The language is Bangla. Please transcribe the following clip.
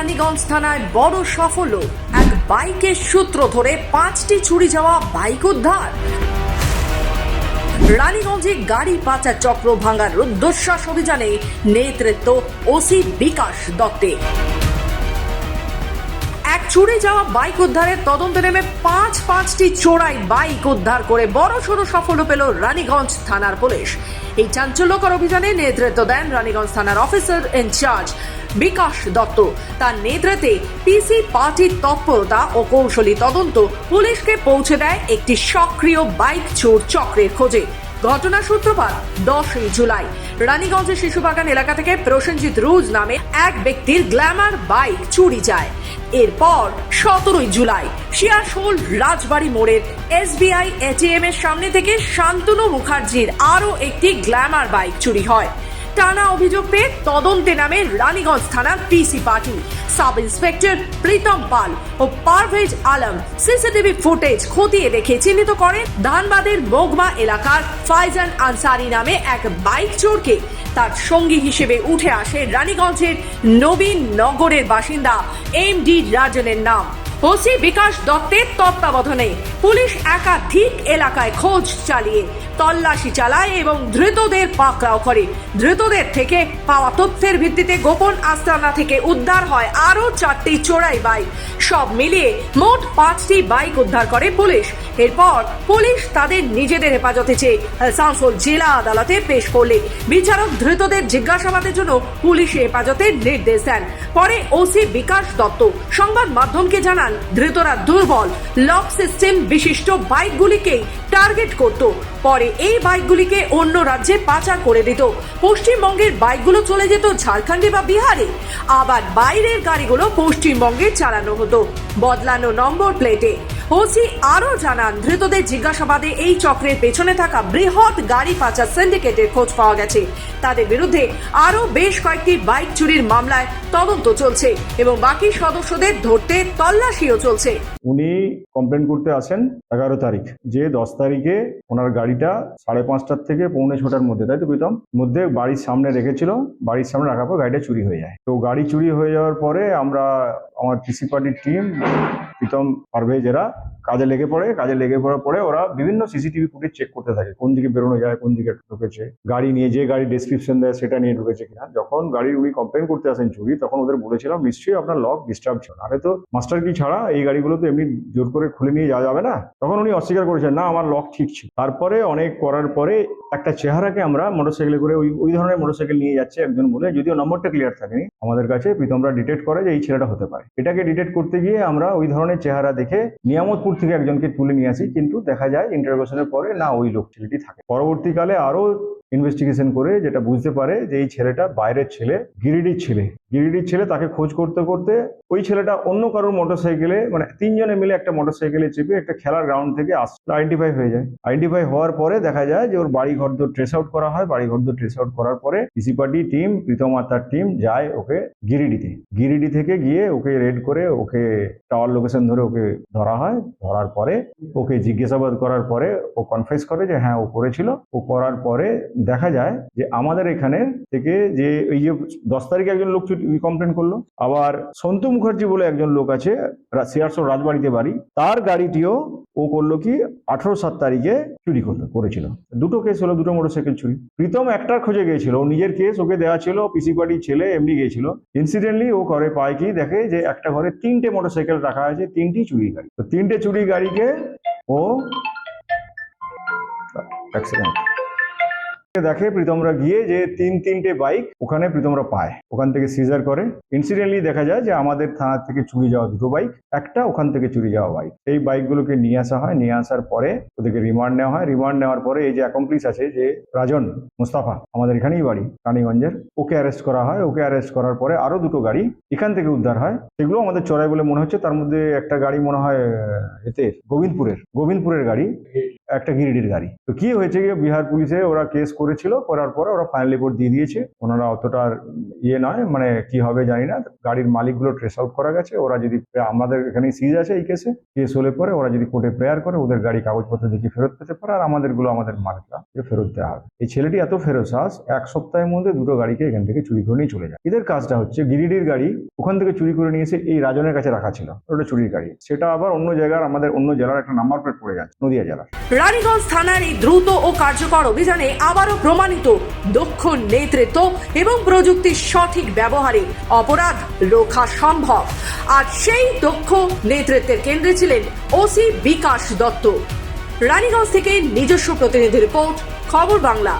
রানীগঞ্জ থানায় বড় সাফল্য। এক বাইকের সূত্র ধরে পাঁচটি চুরি যাওয়া বাইক উদ্ধার। রানীগঞ্জে গাড়ি পাচার চক্র ভাঙার রুদ্ধশ্বাস অভিযানে নেতৃত্ব ওসি বিকাশ দত্তে। এক চুরি যাওয়া বাইক উদ্ধারের তদন্তে নেমে পাঁচ পাঁচটি চোরাই বাইক উদ্ধার করে বড় সড়ো সাফল্য পেল রানীগঞ্জ থানার পুলিশ। এই চাঞ্চল্যকর অভিযানে নেতৃত্ব দেন রানীগঞ্জ থানার অফিসার ইনচার্জ বিকাশ দত্ত। তার নেতৃত্বে পিসি পার্টির তৎপরতা ও কৌশলী তদন্ত পুলিশকে পৌঁছে দেয় একটি সক্রিয় বাইক চোর চক্রের খোঁজে। ঘটনা সূত্রপাত দশই জুলাই। রানীগঞ্জের শিশুবাগান এলাকা থেকে প্রসেনজিৎ রুজ নামে এক ব্যক্তির গ্ল্যামার বাইক চুরি যায়। এরপর সতেরোই জুলাই শিয়াশোল রাজবাড়ি মোড়ের এসবিআই এটিএম এর সামনে থেকে শান্তনু মুখার্জির আরও একটি গ্ল্যামার বাইক চুরি হয়। টানা অভিযোগ পেয়ে তদন্তে নামে রানীগঞ্জ থানার PC party. Sub inspector Pritam Pal ও পারভেজ আলম সিসিটিভি ফুটেজ খতিয়ে দেখে চিহ্নিত করেন ধানবাদের মোগমা এলাকার ফাইজান আনসারি নামে এক বাইক চোরকে তার সঙ্গী হিসেবে উঠে আসে রানীগঞ্জের নবীন নগরের বাসিন্দা এম ডি রাজনের নাম। ওসি বিকাশ দত্তের তত্ত্বাবধানে পুলিশ একাধিক এলাকায় খোঁজ চালিয়ে তল্লাশি চালায় এবং ধৃতদের পাকড়াও করে। ধৃতদের থেকে পাওয়া তথ্যের ভিত্তিতে গোপন আস্তানা থেকে উদ্ধার হয় আরও চারটি চোরাই বাইক সব মিলিয়ে মোট পাঁচটি বাইক উদ্ধার করে পুলিশ। এরপর পুলিশ তাদের নিজেদের হেফাজতে চেয়ে আসানসোল জেলা আদালতে পেশ করলে বিচারক ধৃতদের জিজ্ঞাসাবাদের জন্য পুলিশ হেফাজতের নির্দেশ দেন। পরে ওসি বিকাশ দত্ত সংবাদ মাধ্যমকে জানান, ধৃতরা দুর্বল, লক সিস্টেম বিশিষ্ট বাইকগুলিকেই টার্গেট করত। পরে এই বাইকগুলিকে অন্য রাজ্যে পাচার করে দিত। পশ্চিমবঙ্গের বাইকগুলো চলে যেত ঝাড়খণ্ডে বা বিহারে। আবার বাইরের গাড়িগুলো পশ্চিমবঙ্গে চালানো হতো। বদলানো নম্বর প্লেটে ওসি আরও জানান, ধৃতদের জিজ্ঞাসাবাদে এই চক্রের পেছনে থাকা বৃহৎ গাড়ি পাচার সিন্ডিকেটের খোঁজ পাওয়া গেছে। তাদের বিরুদ্ধে আরও বেশ কয়েকটি বাইক চুরির মামলায় তদন্ত চলছে এবং বাকি সদস্যদের ধরতে তল্লাশিও চলছে। উনি কমপ্লেন করতে আসেন এগারো তারিখ, যে দশ তারিখে ওনার গাড়িটা সাড়ে পাঁচটার থেকে পৌনে ছটার মধ্যে, তাই তো প্রীতম? মধ্যে বাড়ির সামনে রেখেছিল, বাড়ির সামনে রাখার পর গাড়িটা চুরি হয়ে যায়। তো গাড়ি চুরি হয়ে যাওয়ার পরে আমরা, আমার পিসি পার্টির টিম প্রীতম পারভেজ এরা কাজে লেগে পড়ে, কাজে লেগে পড়ার পরে ওরা বিভিন্ন সিসিটিভি ফুটেজ চেক করতে থাকে, কোন দিকে বেরোনো যায়, কোন দিকে ঢুকেছে, গাড়ি নিয়ে যে গাড়ি ডেসক্রিপশন দেয় সেটা নিয়ে ঢুকেছে কিনা। যখন গাড়ির উনি কমপ্লেন করতে আসেন চুরি, তখন ওদের বলেছিলাম, নিশ্চয়ই আপনার লক ডিস্টার্ব ছিল। আরে তো মাস্টার কি ছাড়া? এই গাড়িগুলো তো এমনি জোর করে খুলে নিয়ে যাওয়া যাবে না? তখন উনি অস্বীকার করেছেন, না, আমার লক ঠিক ছিল। তারপরে অনেক করার পরে একটা চেহারাকে আমরা মোটরসাইকেলে করে ওই ওই ধরনের মোটরসাইকেল নিয়ে যাচ্ছে একজন বলে, যদিও নম্বরটা ক্লিয়ার থাকেনি। আমাদের কাছে প্রীতমরা ডিটেক্ট করে যে এই ছেলেটা হতে পারে। এটাকে ডিটেক্ট করতে গিয়ে আমরা ওই ধরনের চেহারা দেখে নিয়ামতপুর থেকে একজনকে তুলে নিয়ে আসি। কিন্তু দেখা যায় ইন্টারভেশনের পরে, না, ওই লোক ছেলেটি থাকে। পরবর্তীকালে আরও ইনভেস্টিগেশন করে যেটা বুঝতে পারে যে এই ছেলেটা বাইরের ছেলে, গিরিডির ছেলে। গিরিডির ছেলে তাকে খোঁজ করতে করতে ওই ছেলেটা অন্য কারোর মোটরসাইকেলে মানে তিনজনে মিলে একটা মোটরসাইকেলে চেপে একটা খেলার গ্রাউন্ড থেকে আস আইডেন্টিফাই হয়ে যায়। আইডেন্টিফাই হওয়ার পরে দেখা যায় যে ওর বাড়ি ঘর দর ট্রেস আউট করা হয়। বাড়ি ঘর দর ট্রেস আউট করার পরে পিসি পার্টি টিম প্রীতম আর তার টিম যায় ওকে গিরিডিতে। গিরিডি থেকে গিয়ে ওকে রেড করে ওকে টাওয়ার লোকেশন ধরে ওকে ধরা হয়। ধরার পরে ওকে জিজ্ঞাসাবাদ করার পরে ও কনফেস করে যে হ্যাঁ ও করেছিল। ও করার পরে দেখা যায় যে আমাদের এখানে থেকে যে এই যে দশ তারিখে একজন লোক কমপ্লেন করল, আবার সন্তু মুখার্জি বলে একজন লোক আছে সিয়ারসোর রাজবাড়িতে বাড়ি, তার গাড়িটিও ও করল কি আঠারো সাত তারিখে চুরি করল, করেছিল। দুটো কেস হলো, দুটো মোটরসাইকেল চুরি। প্রীতম একটার খোঁজে গিয়েছিল, ও নিজের কেস ওকে দেওয়া ছিল পিসি পার্টির ছেলে এমনি গিয়েছিল। ইনসিডেন্টলি ও ঘরে পায় কি দেখে যে একটা ঘরে তিনটে মোটরসাইকেল রাখা আছে, তিনটি চুরি গাড়ি। তো তিনটে চুরি গাড়িকে ও অ্যাক্সিডেন্ট দেখে প্রীতমরা গিয়ে যে তিন তিনটে বাইক ওখানে প্রীতমরা পায়। ওখান থেকে সিজার করে। ইনসিডেন্টলি দেখা যায় যে আমাদের থানা থেকে চুরি যাওয়া দুটো বাইক, একটা ওখান থেকে চুরি যাওয়া বাইক। এই বাইকগুলোকে নিয়ে আসা হয়। নিয়ে আসার পরে ওদেরকে রিমান্ড নেওয়া হয়। রিমান্ড নেওয়ার পরে এই যে অ্যাকমপ্লিস আছে যে রাজন মুস্তাফা, আমাদের এখানেই বাড়ি, রানীগঞ্জের, ওকে অ্যারেস্ট করা হয়। ওকে অ্যারেস্ট করার পরে আরও দুটো গাড়ি এখান থেকে উদ্ধার হয়। সেগুলো আমাদের চড়াই বলে মনে হচ্ছে। তার মধ্যে একটা গাড়ি মনে হয় এতে গোবিন্দপুরের গোবিন্দপুরের গাড়ি, একটা গিরিডির গাড়ি। তো কি হয়েছে বিহার পুলিশে ওরা কেস করেছিল, করার পরে ওরা ফাইনাল রিপোর্ট দিয়ে দিয়েছে। ওনারা অতটা ইয়ে নয় মানে কি হবে জানি না। গাড়ির মালিকগুলো ট্রেস আউট করা গেছে। ওরা যদি আমাদের এখানে সিজ আছে এই কেসে কেস হলে পরে ওরা যদি কোর্টে প্রেয়ার করে, ওদের গাড়ি কাগজপত্র দেখে ফেরত পেতে পারে, আর আমাদেরগুলো আমাদের মালিকরা ফেরত দেওয়া হবে। এই ছেলেটি এত ফেরত ফেরোসাস এক সপ্তাহের মধ্যে দুটো গাড়িকে এখান থেকে চুরি করে নিয়ে চলে যায়। এদের কাজটা হচ্ছে গিরিডির গাড়ি ওখান থেকে চুরি করে নিয়ে এসে এই রাজনের কাছে রাখা ছিল, ওটা চুরির গাড়ি। সেটা আবার অন্য জায়গার আমাদের অন্য জেলার একটা নাম্বার প্লেট পড়ে যাচ্ছে নদিয়া জেলার। রানীগঞ্জ থানার এই দ্রুত ও কার্যকর অভিযানে আবারও প্রমাণিত দক্ষ নেতৃত্ব এবং প্রযুক্তির সঠিক ব্যবহারে অপরাধ রোখা সম্ভব। আর সেই দক্ষ নেতৃত্বের কেন্দ্রে ছিলেন ওসি বিকাশ দত্ত। রানীগঞ্জ থেকে নিজস্ব প্রতিনিধি রিপোর্ট, খবর বাংলা।